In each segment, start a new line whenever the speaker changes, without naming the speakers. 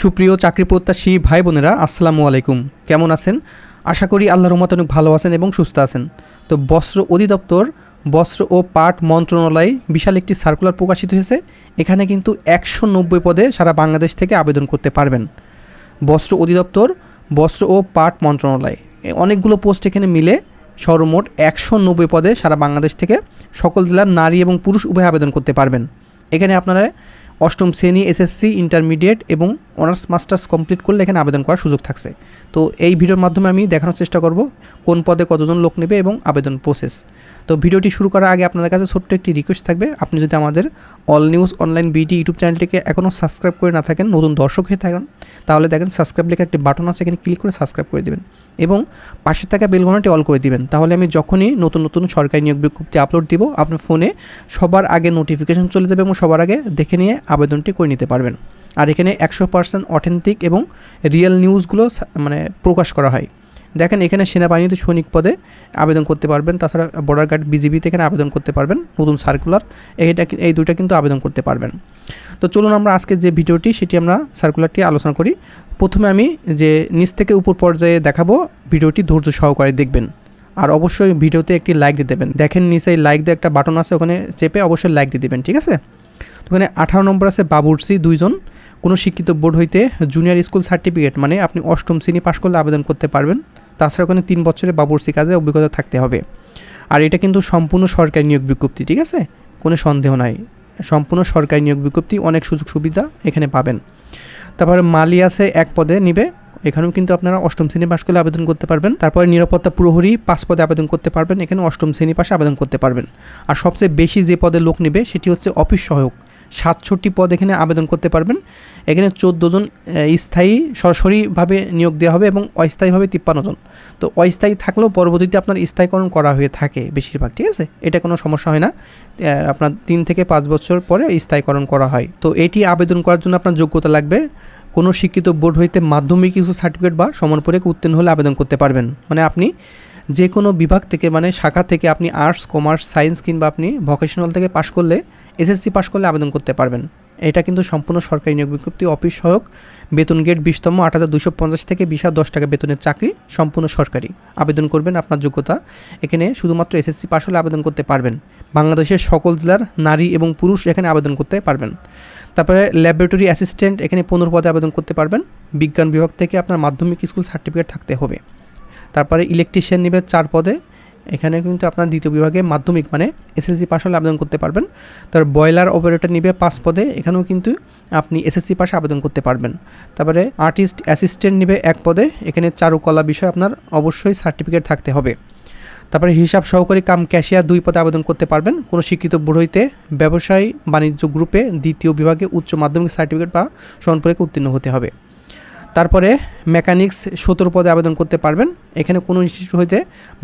সুপ্রিয় চাকরি প্রত্যাশী ভাই বোনেরা, আসসালামু আলাইকুম। কেমন আছেন? আশা করি আল্লাহর রহমতে অনেক ভালো আছেন এবং সুস্থ আছেন। তো বস্ত্র অধিদপ্তর, বস্ত্র ও পাট মন্ত্রণালয়ে বিশাল একটি সার্কুলার প্রকাশিত হয়েছে। এখানে কিন্তু একশো নব্বই পদে সারা বাংলাদেশ থেকে আবেদন করতে পারবেন। বস্ত্র অধিদপ্তর, বস্ত্র ও পাট মন্ত্রণালয়। অনেকগুলো পোস্ট এখানে মিলে সর্বমোট একশো নব্বই পদে সারা বাংলাদেশ থেকে সকল জেলার নারী এবং পুরুষ উভয় আবেদন করতে পারবেন। এখানে আপনারা অষ্টম শ্রেণি, এসএসসি, ইন্টারমিডিয়েট এবং অনার্স মাস্টার্স কমপ্লিট করলে এখানে আবেদন করার সুযোগ থাকছে। তো এই ভিডিওর মাধ্যমে আমি দেখানোর চেষ্টা করব কোন পদে কতজন লোক নেবে এবং আবেদন প্রসেস তো ভিডিওটি শুরু করার আগে আপনাদের কাছে ছোট্ট একটি রিকোয়েস্ট থাকবে। আপনি যদি আমাদের all news online BD YouTube চ্যানেলটিকে এখনও সাবস্ক্রাইব করে না থাকেন, নতুন দর্শক হয়ে থাকেন, তাহলে দেখেন সাবস্ক্রাইব লেখা একটি বাটন আছে, এখানে ক্লিক করে সাবস্ক্রাইব করে দেবেন এবং পাশে থাকা বেলঘনাটি অল করে দিবেন। তাহলে আমি যখনই নতুন নতুন সরকারি নিয়োগ বিজ্ঞপ্তি আপলোড দিব আপনার ফোনে সবার আগে নোটিফিকেশন চলে যাবে এবং সবার আগে দেখে নিয়ে আবেদনটি করে নিতে পারবেন। আর এখানে একশো পার্সেন্ট অথেন্টিক এবং রিয়েল নিউজগুলো মানে প্রকাশ করা হয়। দেখেন এখানে সেনাবাহিনীতে সৈনিক পদে আবেদন করতে পারবেন। তাছাড়া বর্ডার গার্ড বিজিবিতে এখানে আবেদন করতে পারবেন। নতুন সার্কুলার এইটা এই দুইটা কিন্তু আবেদন করতে পারবেন। তো চলুন আমরা আজকে যে ভিডিওটি, সেটি আমরা সার্কুলারটি আলোচনা করি। প্রথমে আমি যে নিচ থেকে উপর পর্যায়ে দেখাবো ভিডিওটি ধৈর্য সহকারে দেখবেন। আর অবশ্যই ভিডিওতে একটি লাইক দিয়ে দেবেন। দেখেন নিচে লাইক দিয়ে একটা বাটন আছে, ওখানে চেপে অবশ্যই লাইক দিয়ে দেবেন, ঠিক আছে? ওখানে আঠারো নম্বর আছে বাবুরসি দুইজন। কোনো শিক্ষিত বোর্ড হইতে জুনিয়র স্কুল সার্টিফিকেট মানে আপনি অষ্টম শ্রেণি পাশ করলে আবেদন করতে পারবেন। তাছাড়া ওখানে তিন বছরের বাবুরসি কাজে অভিজ্ঞতা থাকতে হবে। আর এটা কিন্তু সম্পূর্ণ সরকারি নিয়োগ বিজ্ঞপ্তি, ঠিক আছে? কোনো সন্দেহ নাই। সম্পূর্ণ সরকারি নিয়োগ বিজ্ঞপ্তি, অনেক সুযোগ সুবিধা এখানে পাবেন। তারপরে মালি আছে এক পদে নিবে। এখানেও কিন্তু আপনারা অষ্টম শ্রেণি পাশ করলে আবেদন করতে পারবেন। তারপরে নিরাপত্তা প্রহরী পাঁচ পদে আবেদন করতে পারবেন। এখানে অষ্টম শ্রেণি পাশে আবেদন করতে পারবেন। আর সবচেয়ে বেশি যে পদে লোক নেবে, সেটি হচ্ছে অফিস সহায়ক। সাতষট্টি পদ এখানে আবেদন করতে পারবেন। এখানে চোদ্দ জন স্থায়ী সরাসরিভাবে নিয়োগ দেওয়া হবে এবং অস্থায়ীভাবে তিপ্পান্ন জন। তো অস্থায়ী থাকলেও পরবর্তীতে আপনার স্থায়ীকরণ করা হয়ে থাকে বেশিরভাগ, ঠিক আছে? এটা কোনো সমস্যা হয় না। আপনার তিন থেকে পাঁচ বছর পরে স্থায়ীকরণ করা হয়। তো এটি আবেদন করার জন্য আপনার যোগ্যতা লাগবে। কোনো শিক্ষিত বোর্ড হইতে মাধ্যমিক কিছু সার্টিফিকেট বা সমান উত্তীর্ণ হলে আবেদন করতে পারবেন। মানে আপনি যে কোনো বিভাগ থেকে মানে শাখা থেকে আপনি আর্টস কমার্স সায়েন্স কিংবা আপনি ভোকেশনাল থেকে পাশ করলে এসএসসি পাশ করলে আবেদন করতে পারবেন। এটা কিন্তু সম্পূর্ণ সরকারি নিয়োগ বিজ্ঞপ্তি অফিস সহায়ক, বেতন গেট বিশতম, আট হাজার দুশো পঞ্চাশ থেকে বিশ হাজার দশ টাকা বেতনের চাকরি, সম্পূর্ণ সরকারি। আবেদন করবেন আপনার যোগ্যতা। এখানে শুধুমাত্র এসএসসি পাশ হলে আবেদন করতে পারবেন। বাংলাদেশের সকল জেলার নারী এবং পুরুষ এখানে আবেদন করতে পারবেন। তারপরে ল্যাবরেটরি অ্যাসিস্ট্যান্ট এখানে পনেরো পদে আবেদন করতে পারবেন। বিজ্ঞান বিভাগ থেকে আপনার মাধ্যমিক স্কুল সার্টিফিকেট থাকতে হবে। তারপরে ইলেকট্রিশিয়ান নেবে চার পদে। এখানে কিন্তু আপনার দ্বিতীয় বিভাগে মাধ্যমিক মানে এসএসসি পাশ হলে আবেদন করতে পারবেন। তার বয়লার অপারেটর নিবে পাঁচ পদে। এখানেও কিন্তু আপনি এসএসসি পাশে আবেদন করতে পারবেন। তারপরে আর্টিস্ট অ্যাসিস্ট্যান্ট নিবে এক পদে। এখানে চারুকলা বিষয়ে আপনার অবশ্যই সার্টিফিকেট থাকতে হবে। তারপরে হিসাব সহকারী কাম ক্যাশিয়ার দুই পদে আবেদন করতে পারবেন। কোনো শিক্ষিত বোর্ড হইতে ব্যবসায়ী বাণিজ্য গ্রুপে দ্বিতীয় বিভাগে উচ্চ মাধ্যমিক সার্টিফিকেট বা সমান উত্তীর্ণ হতে হবে। তারপরে মেকানিক্স সতেরো পদে আবেদন করতে পারবেন। এখানে কোনো ইনস্টিটিউট হইতে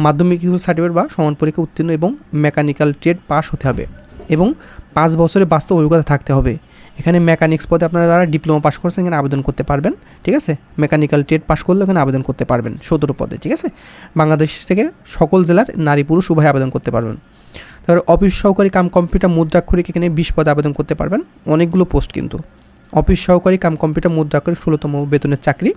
মাধ্যমিক সার্টিফিকেট বা সমান পরীক্ষা উত্তীর্ণ এবং মেকানিক্যাল ট্রেড পাস হতে হবে এবং পাঁচ বছরের বাস্তব অভিজ্ঞতা থাকতে হবে। এখানে মেকানিক্স পদে আপনারা যারা ডিপ্লোমা পাস করছেন এখানে আবেদন করতে পারবেন, ঠিক আছে? মেকানিক্যাল ট্রেড পাস করলে এখানে আবেদন করতে পারবেন সতেরো পদে, ঠিক আছে? বাংলাদেশ থেকে সকল জেলার নারী পুরুষ উভয় আবেদন করতে পারবেন। তারপরে অফিস সহকারী কাম কম্পিউটার মুদ্রাক্ষরিক এখানে বিশ পদে আবেদন করতে পারবেন। অনেকগুলো পোস্ট কিন্তু। অফিস সহকারী কাম কম্পিউটার মুদ্রাক্ষরিক ষোলোতম বেতনের চাকরি।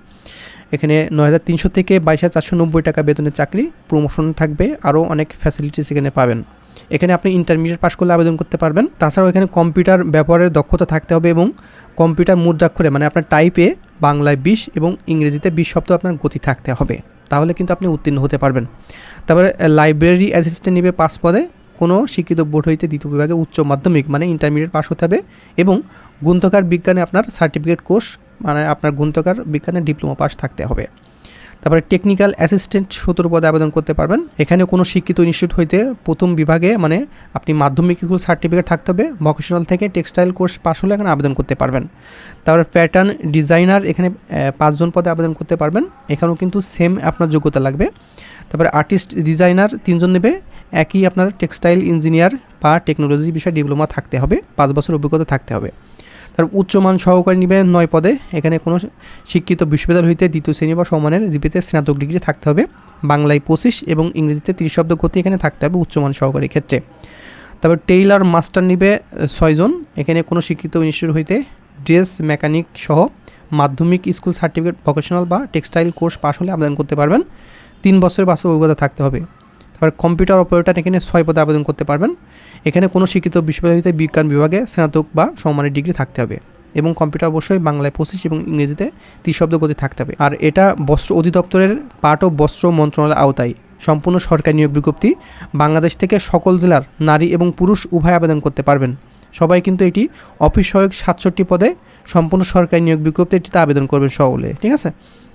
এখানে নয় হাজার তিনশো থেকে বাইশ হাজার চারশো নব্বই টাকা বেতনের চাকরি। প্রমোশন থাকবে, আরও অনেক ফ্যাসিলিটিস এখানে পাবেন। এখানে আপনি ইন্টারমিডিয়েট পাস করলে আবেদন করতে পারবেন। তাছাড়াও এখানে কম্পিউটার ব্যবহারের দক্ষতা থাকতে হবে এবং কম্পিউটার মুদ্রাক্ষরে মানে আপনার টাইপে বাংলায় বিশ এবং ইংরেজিতে বিশ শব্দ আপনার গতি থাকতে হবে। তাহলে কিন্তু আপনি উত্তীর্ণ হতে পারবেন। তারপরে লাইব্রেরি অ্যাসিস্ট্যান্ট নেবে পাঁচ পদে। কোনো শিক্ষিত বোর্ড হইতে দ্বিতীয় বিভাগে উচ্চ মাধ্যমিক মানে ইন্টারমিডিয়েট পাস হতে হবে এবং গ্রন্থকার বিজ্ঞানে আপনার সার্টিফিকেট কোর্স মানে আপনার গ্রন্থকার বিজ্ঞানে ডিপ্লোমা পাস থাকতে হবে। তারপরে টেকনিক্যাল অ্যাসিস্ট্যান্ট সতেরো পদে আবেদন করতে পারবেন। এখানে কোনো শিক্ষিত ইনস্টিটিউট হইতে প্রথম বিভাগে মানে আপনি মাধ্যমিক স্কুল সার্টিফিকেট থাকতে হবে ভকেশনাল থেকে টেক্সটাইল কোর্স পাস হলে এখানে আবেদন করতে পারবেন। তারপরে প্যাটার্ন ডিজাইনার এখানে পাঁচজন পদে আবেদন করতে পারবেন। এখানেও কিন্তু সেম আপনার যোগ্যতা লাগবে। তারপরে আর্টিস্ট ডিজাইনার তিনজন নেবে। একই আপনার টেক্সটাইল ইঞ্জিনিয়ার বা টেকনোলজি বিষয়ে ডিপ্লোমা থাকতে হবে, পাঁচ বছর অভিজ্ঞতা থাকতে হবে। তার উচ্চমান সহকারী নিবে নয় পদে, এখানে কোনো শিক্ষিত বিশ্ববিদ্যালয় হইতে দ্বিতীয় শ্রেণি বা সমানের জিপিতে স্নাতক ডিগ্রি থাকতে হবে। বাংলায় পঁচিশ এবং ইংরেজিতে তিরিশ শব্দ গতি এখানে থাকতে হবে উচ্চমান সহকারী ক্ষেত্রে। তারপর টেইলার মাস্টার নিবে ছয়জন এখানে কোনো শিক্ষিত ইনস্টিটিউট হইতে ড্রেস মেকানিক সহ মাধ্যমিক স্কুল সার্টিফিকেট ভোকেশনাল বা টেক্সটাইল কোর্স পাশ হলে আবেদন করতে পারবেন। তিন বছরের বাস্তব অভিজ্ঞতা থাকতে হবে। তারপর কম্পিউটার অপারেটর এখানে ছয় পদে আবেদন করতে পারবেন। এখানে কোনো শিক্ষিত বিশ্ববিদ্যালয় বিজ্ঞান বিভাগে স্নাতক বা সম্মানের ডিগ্রি থাকতে হবে এবং কম্পিউটার অবশ্যই বাংলায় পঁচিশ এবং ইংরেজিতে ত্রিশ শব্দ গতি থাকতে হবে। আর এটা বস্ত্র অধিদপ্তরের পাট ও বস্ত্র মন্ত্রণালয়ের আওতায়। সম্পূর্ণ সরকারি নিয়োগ বিজ্ঞপ্তি বাংলাদেশ থেকে সকল জেলার নারী এবং পুরুষ উভয় আবেদন করতে পারবেন। সবাই কিন্তু এটি অফিস সহায়ক সাতষট্টি পদে সম্পূর্ণ সরকারি নিয়োগ বিজ্ঞপ্তি এটিতে আবেদন করবেন সকলে, ঠিক আছে?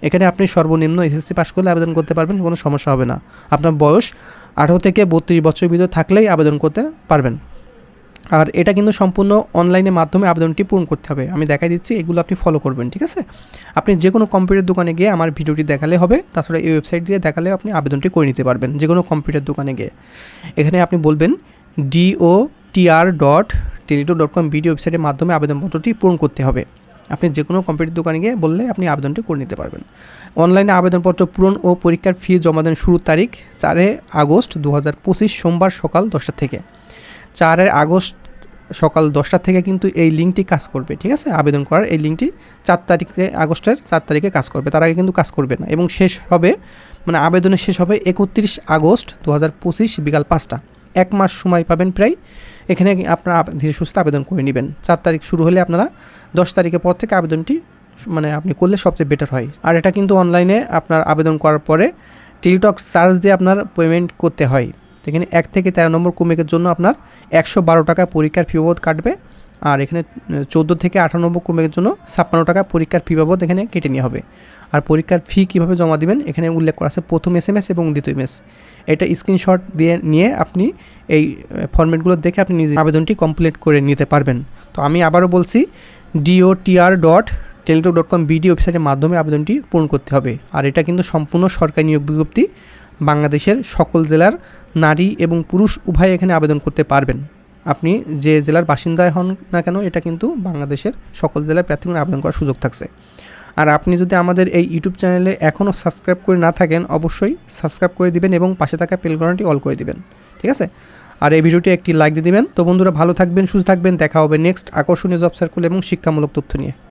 এখানে আপনি সর্বনিম্ন এসএসসি পাস করলে আবেদন করতে পারবেন, কোনো সমস্যা হবে না। আপনার বয়স আঠারো থেকে বত্রিশ বছরের ভিতরে থাকলেই আবেদন করতে পারবেন। আর এটা কিন্তু সম্পূর্ণ অনলাইনের মাধ্যমে আবেদনটি পূরণ করতে হবে। আমি দেখাই দিচ্ছি, এগুলো আপনি ফলো করবেন, ঠিক আছে? আপনি যে কোনো কম্পিউটার দোকানে গিয়ে আমার ভিডিওটি দেখালে হবে, তাছাড়া এই ওয়েবসাইট দিয়ে দেখালে আপনি আবেদনটি করে নিতে পারবেন যে কোনো কম্পিউটার দোকানে গিয়ে। এখানে আপনি বলবেন D O T R dot Teletalk dot com video ওয়েবসাইটের মাধ্যমে আবেদনপত্রটি পূরণ করতে হবে। আপনি যে কোনো কম্পিউটার দোকানে গিয়ে বললে আপনি আবেদনটি করে নিতে পারবেন। অনলাইনে আবেদনপত্র পূরণ ও পরীক্ষার ফি জমা দেন শুরুর তারিখ চারে আগস্ট দু হাজার পঁচিশ সোমবার সকাল দশটা থেকে। চারের আগস্ট সকাল দশটা থেকে কিন্তু এই লিঙ্কটি কাজ করবে, ঠিক আছে? আবেদন করার এই লিঙ্কটি চার তারিখে, আগস্টের চার তারিখে কাজ করবে। তার আগে কিন্তু কাজ করবে না এবং শেষ হবে মানে আবেদনের শেষ হবে একত্রিশ আগস্ট দু হাজার পঁচিশ বিকাল পাঁচটা। এক মাস সময় পাবেন প্রায়। এখানে আপনারা ধীরে সুস্থ আবেদন করে নেবেন। চার তারিখ শুরু হলে আপনারা দশ তারিখের পর থেকে আবেদনটি মানে আপনি করলে সবচেয়ে বেটার হয়। আর এটা কিন্তু অনলাইনে আপনার আবেদন করার পরে টেলিটক চার্জ দিয়ে আপনার পেমেন্ট করতে হয়। এখানে এক থেকে তেরো নম্বর কুমিকের জন্য আপনার একশো বারো টাকা পরীক্ষার ফি বাবদ কাটবে। আর এখানে, চোদ্দ থেকে আঠারো নম্বর কুমিকের জন্য ছাপ্পান্ন টাকা পরীক্ষার ফি বাবদ এখানে কেটে নেওয়া হবে। আর পরীক্ষার ফি কীভাবে জমা দিবেন? এখানে উল্লেখ করা আছে প্রথম এস এম এস এবং দ্বিতীয় এস এটা স্ক্রিনশট দিয়ে নিয়ে আপনি এই ফর্মেটগুলো দেখে আপনি নিজে আবেদনটি কমপ্লিট করে নিতে পারবেন। তো আমি আবারও বলছি D O T R dot Teletalk dot com B D ওয়েবসাইটের মাধ্যমে আবেদনটি পূরণ করতে হবে। আর এটা কিন্তু সম্পূর্ণ সরকারি নিয়োগ বিজ্ঞপ্তি। বাংলাদেশের সকল জেলার নারী এবং পুরুষ উভয় এখানে আবেদন করতে পারবেন। আপনি যে জেলার বাসিন্দায় হন না কেন, এটা কিন্তু বাংলাদেশের সকল জেলার প্রার্থীগণ আবেদন করার সুযোগ থাকছে। আর আপনি যদি আমাদের এই ইউটিউব চ্যানেলে এখনও সাবস্ক্রাইব করে না থাকেন, অবশ্যই সাবস্ক্রাইব করে দিবেন এবং পাশে থাকা পেলগনাটি অল করে দিবেন, ঠিক আছে? আর এই ভিডিওটি একটি লাইক দিয়ে দেবেন। তো বন্ধুরা, ভালো থাকবেন, সুস্থ থাকবেন। দেখা হবে নেক্সট আকর্ষণীয় জব সার্কুল এবং শিক্ষামূলক তথ্য নিয়ে।